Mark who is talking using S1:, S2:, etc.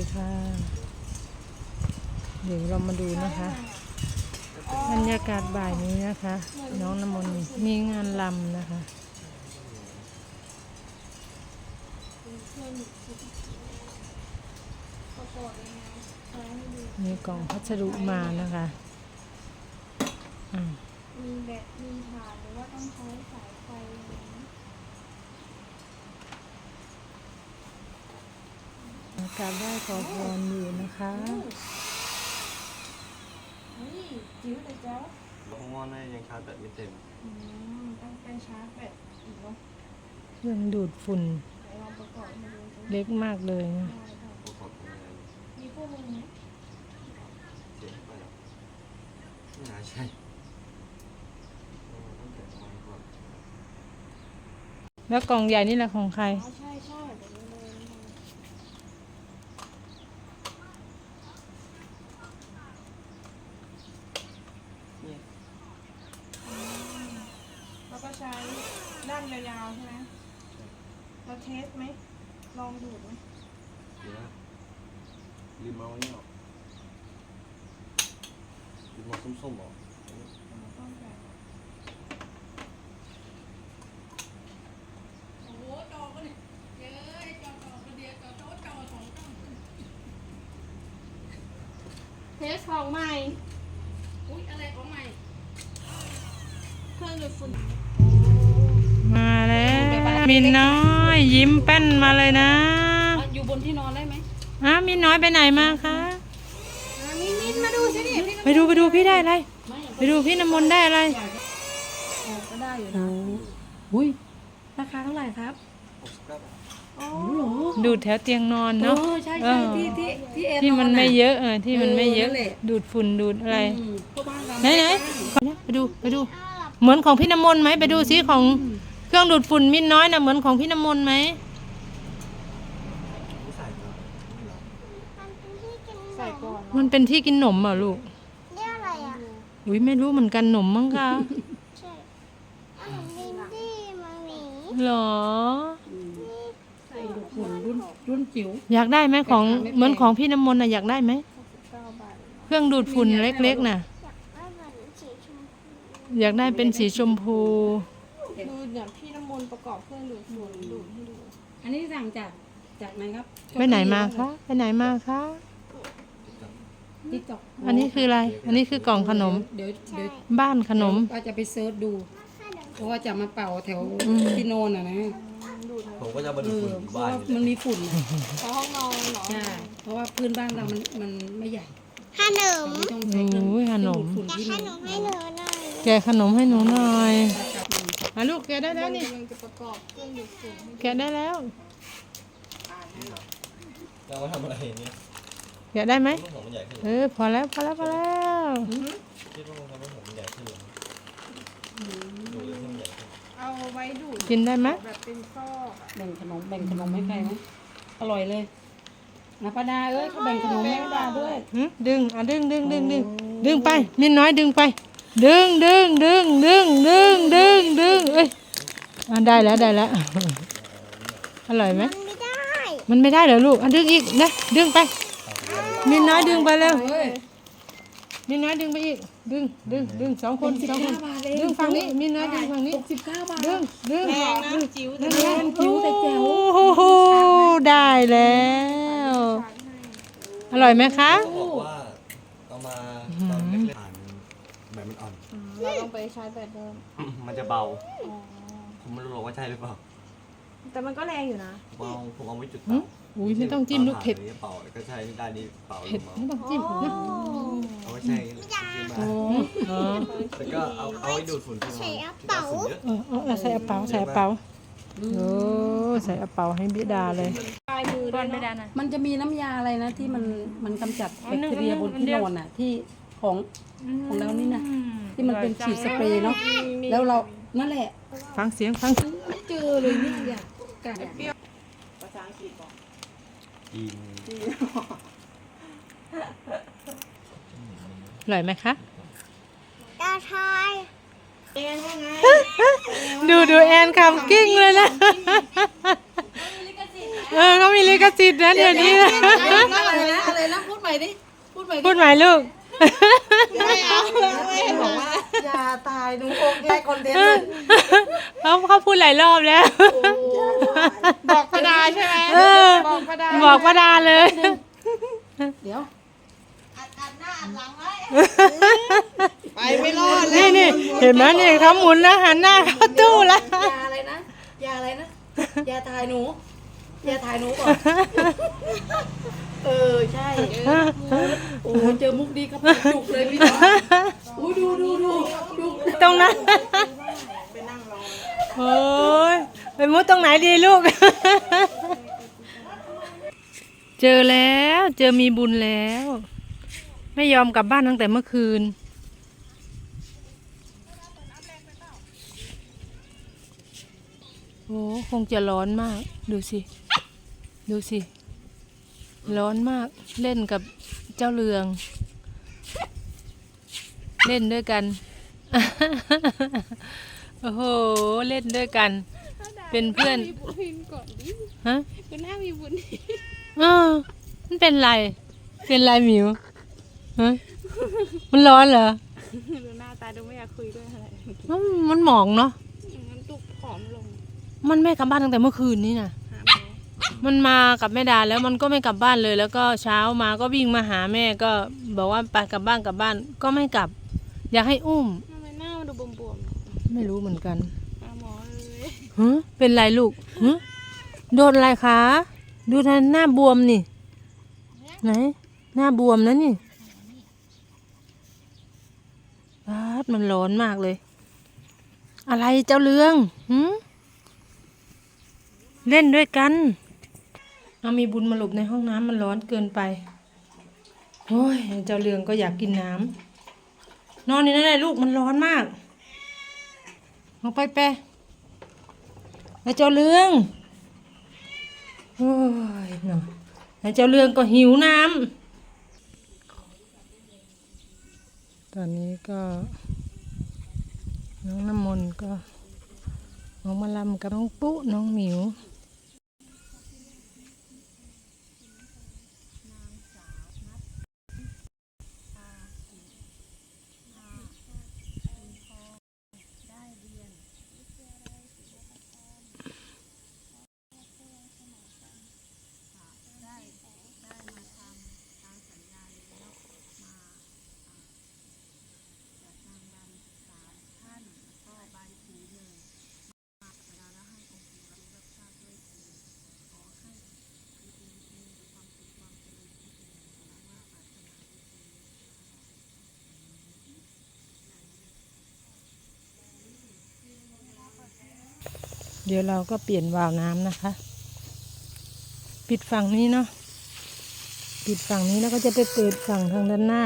S1: ดีค่ะ เดี๋ยวเรามาดูนะคะ บรรยากาศบ่ายนี้นะคะ น้องน้ำมนต์มีงานลำนะคะมีกล่องพัสดุมานะคะอ่า
S2: มีแบตมีถ่านหรือว่าต้องใช้สายไฟอะไรไหม
S1: อา กราบได้ขอพรอยู่นะคะ
S2: เฮ้ยจิ๋วแต่เจ้า
S3: ลงมอนได้ยังชาร์จแบตไม่เต็ม
S2: อืมต้องเป็นชาร์จแบตอีกเนาะ
S1: เครื่องดูดฝุ่น
S2: ไหนลองประกอบมาดูสิ
S1: เล็กมากเลยนะ
S2: ได้ค่ะ
S3: ประกอบทำงาน
S2: มีคู่มือไหม
S3: เสียงไปแล้วไม่น่าใช่เออต้องแกะไม้ก่อน
S1: แล้วกล่องใหญ่นี่แหละของใคร
S2: อ๋อใช่ใช่แบบนี้เลยนะคะอืมแล้วก็ใช้ ด้านยาวๆใช่ไหมเราเทสไหม ลองดูดไหม
S3: เดี๋ยวนะลืมเอาอันนี้ออกลืมเอาส้มๆออก
S2: มันต้องแบบเทสของใหม่
S4: อุ๊ยอะไรของใหม่
S2: เครื่องดูดฝุ่น
S1: มาแล้ว มินน้อย ยิ้มแป้นมาเลยนะ
S4: อะอยู่บนที่นอนได้ไหม
S1: อ้ามินน้อยไปไหนมาคะ
S2: มินมินมาดูสิเนี่ยพี่
S1: ไปดูไปดูพี่ได้อะไร
S4: ไม่
S1: ไปดูพี่น้ำมนต์ได้อะไร
S4: ก็ได้อยู่นะอุ้ยราคาเท่าไหร่ครับ
S3: หกสิบเก้าบาท
S4: อ๋อเหรอ
S1: ดูดแถวเตียงนอน
S4: เอ
S1: เนาะ
S4: อใช่
S1: เอ
S4: ใช่
S1: อ
S4: ที่ที่ที่เอ็น
S1: ที่มัน
S4: น
S1: ไม่
S4: อะ
S1: เยอะเออที่มันไม่เยอะ
S4: เออนั่นแหละ
S1: ดูดฝุ่นดูดอะไร
S4: อืมเพราะบ้านเรา
S1: ไหนไหนไปดูไปดู เหมือนของพี่น้ำมนต์ไหมไปดูซิของ เครื่องดูดฝุ่นมินน้อยนะเหมือนของพี่น้ำมนต์ไหม
S3: ไม่ใส่ก่อนไม่หรอ
S2: ใส่ก่อน
S1: มันเป็นที่กินหนมเหรอลูก
S5: เรียกอะไรอะ
S1: อุ้ยไม่รู้เหมือนกันหนมมั้งคะ
S5: ใช่ขนมลินดี้มามี
S1: หรอ
S4: ใส่ดูดฝุ่นรุ่นรุ่นจิ๋ว
S1: อยากได้ไหมของ
S4: ราคาไม่แพง
S1: เหมือนของพี่น้ำมนต์น่ะอยากได้ไหม
S2: เก้าบาท
S1: เครื่องดูดฝุ่นเล็กๆน่ะ
S5: อยากได้เหมือนสีชมพู
S1: อยากได้เป็นสีชมพู
S2: ดูอย่างพี่น้ำมนต์ประกอบเครื่องดูดฝุ่นดูดให้ดู
S4: อันนี้สั่งจากจากไหนครับ
S1: ไปไหนมาคะไปไหนมาคะ
S4: ติ๊กต็อก
S1: อันนี้คืออะไร อันนี้คือกล่องขนม
S4: เดี๋ยวเดี๋ยว
S1: บ้านขนม
S4: ว่าจะไปเซิร์ชดู เพราะว่าจะมาเป่าแถวที่โนนอะนะ
S3: ผมก็จะมา
S4: เอ
S3: ดู
S4: อ
S3: ฝุ่น
S4: เพ
S3: บ้า
S4: ราะ
S3: น
S4: ว่ามันมีฝุ่นอะ
S2: เพราะห้องนอนเหรอ
S4: ใช่เพราะว่าพื้นบ้านเรามันมันไม่ใหญ่
S5: ขนม
S4: ไม่ต้องใช้เครื่อง
S1: โอ้ยขนม
S4: เครื่องดูดฝุ่น
S5: แต่
S4: ที่
S5: ข
S4: มัน
S5: นมให้หนูหน่อย
S1: แกะขนมให้หนูหน่อย
S4: จับมัน
S1: อะลูกแกะได้แล้วนี่
S2: กำลังจะประกอบเครื่องดูดฝุ่นให้
S1: แกะได้แล้ว
S3: จะเอามาทำอะไรเนี่ย
S1: แกะได้ไหม
S3: ลูกผมมันใหญ่ขึ้น
S1: เออ พอแล้ว พอแล้ว พอแล้ว
S3: คิดว่ามันทำให้ผมมันใหญ่ขึ้นเลยดูเลยที่มันใหญ่ขึ้น
S2: เอาไว้ดูด
S1: กินได้ไหม
S2: แบบเป็นซอกอะ
S4: แบ่งขนมแบ่งขนมให้ใครไหมอร่อยเลยนะป้าดาเอ้ยเขาแบ่งขนมให้ป้าดาด้วย
S1: หึดึง อะ ดึงดึงดึงดึงดึงไป มินน้อยดึงไป ดึงดึงดึงดึงดึงดึงดึงเอ้ยอะได้แล้วได้แล้วอร่อยไหม
S5: มันไม่ได้
S1: มันไม่ได้เหรอลูกอะดึงอีกนะดึงไปมินน้อยดึงไปแล้ว
S4: เฮ้ย
S1: มินน้อยดึงไปอีก ดึงดึงดึงสองคนสองคน
S4: บาทเอง
S1: ดึงฝั่งนี้มินน้อยดึงฝั่งนี้
S4: หกสิบเก้าบาท
S1: ดึงดึง
S2: แพงนะจิ๋วแต่
S1: ดึง
S2: แพง
S4: จิ๋วแต่แจ๋ว
S1: โอ้โหได้แล้วอร่อยไหมคะ
S3: เขาบอกว่าเอามาตอนเล็กๆอ่าน แบบมันอ่อน
S2: เราต้องไปชาร์จแบตเดิม
S3: มันจะเบาผมไม่รู้หรอกว่าใช่หรือเปล่า
S2: แต่มันก็แรงอยู่นะ
S3: ผมเอาผมเอาไว้จุด
S1: หึ
S3: เตา
S1: อุ้ยไม่ต้องจิ้มลูกเผ็ด
S3: อาถ่านนี้เป่าแล้วก็ใช้ด้านนี้เป่าล
S1: เผ็ด
S3: งมา
S1: ไม่ต้องจิ้มนะ
S3: เอาไว้ใช้ขึ้นมา
S1: อ๋อ
S3: แล้วก็เอาเอาไว้ดูดฝุ่นที่นอนที่ดูดฝุ่นเยอะ
S1: เออเออเอาใส่กระเป๋าใส่กระเป๋าโอ้ใส่กระเป๋าให้บิดาเลย
S2: ปลายมือด้วยเนาะ
S4: มันจะมีน้ำยาอะไรนะที่มันมันกำจัด
S1: อ๋
S4: แบ
S1: อ
S4: ค
S1: นึ่ง
S4: ทีเรียบน
S1: อัน
S4: ที่
S1: เดีย
S4: น
S1: ว
S4: อนอะที่ ของของเรานี่นะ
S1: อืม
S4: ที่มันเป็นฉีดสเปรย์เนาะแล้วเรานั่นแหละ
S1: ฟังเสียงฟัง
S4: ไม่เจอเลยเนี่ยอยากกัดอะ
S3: จีน
S1: อร่อยไหมคะ
S5: ตาทาย
S1: ดูดูแอนคำกิ้งเลยนะเออเขามีลิขสิทธิ์นะเดี๋ยวนี้นะ
S4: เดิพูดใหม่ดิ
S1: พูดใหม่ลูก
S2: ไม่เอาไม่ให้บอกว่า
S4: อย่าตายหนูโอเคคอนเทนต์เลย
S1: เขาเขาพูดหลายรอบแล้ว
S2: บอกประดาใช่ไหม
S1: เออ
S2: บอกประดา
S1: บอกป้าดาเลย
S4: เดี๋ยว
S5: อัดหน้า
S4: อัดหลัง
S2: ไว้ไปไม่รอด
S1: นี่นี่เห็นไหมนี่เขาหมุนนะหันหน้าเข้าตู้แล้ว
S4: ยาอะไรนะยาอะไรนะยาถ่ายหนูยาถ่ายหนูก่อนเออใช่ โอ้เจอมุกดีครับจุกเลยพี่น้องอุ้ดูดูดูดู
S1: ตรงนั้นโอ้ยไปมุดตรงไหนดีลูก เจอแล้วเจอมีบุญแล้ว ไม่ยอมกลับบ้านตั้งแต่เมื่อคืน โอ้คงจะร้อนมาก ดูสิ ดูสิ ร้อนมากเล่นกับ เจ้าเรือง เล่นด้วยกัน โอ้โห เล่นด้วยกัน เป็นเพื่อน
S2: มีบุญก่อนดิ
S1: ฮะ
S2: คุณหน้ามีบุญ
S1: เออมันเป็นไร เป็นไรหมิวฮะมันร้อนเหรอ
S2: ดูหน้าตาดูไม่อยากคุยด้วยอะไร
S1: มันมันหมองเนาะ
S2: มันตุกผอมลง
S1: มันไม่กลับบ้านตั้งแต่เมื่อคืนนี่นะ
S2: หาห มอ
S1: มันมากับแม่ดาแล้วมันก็ไม่กลับบ้านเลย แล้วก็เช้ามาก็วิ่งมาหาแม่ก็บอกว่าไปกลับบ้านกลับบ้านก็ไม่กลับ อยากให้อุ้ม
S2: ทำไมหน้ามันดูบวม
S1: ไม่รู้เหมือนกัน
S2: ๆหาหมอเลย
S1: ฮะเป็นไรลูกฮะโดนอะไรคะดูทานหน้าบวมนี่ ไหน หน้าบวมนะนี่ปาดมันร้อนมากเลย อะไรเจ้าเรืองหืมเล่นด้วยกัน เอามีบุญมาหลบในห้องน้ำมันร้อนเกินไปโอ้ยเจ้าเรืองก็อยากกินน้ำนอนนี่นั่นแหละลูกมันร้อนมากลงไปแปะแล้วเจ้าเรืองโอ้ยเนาะแล้วเจ้าเรืองก็หิวน้ำตอนนี้ก็น้องน้ำมนต์ก็น้องมาลำกับน้องปุ๊น้องหมิว เดี๋ยวเราก็เปลี่ยนวาล์วน้ำนะคะ ปิดฝั่งนี้เนาะปิดฝั่งนี้แล้วก็จะไปเปิดฝั่งทางด้านหน้า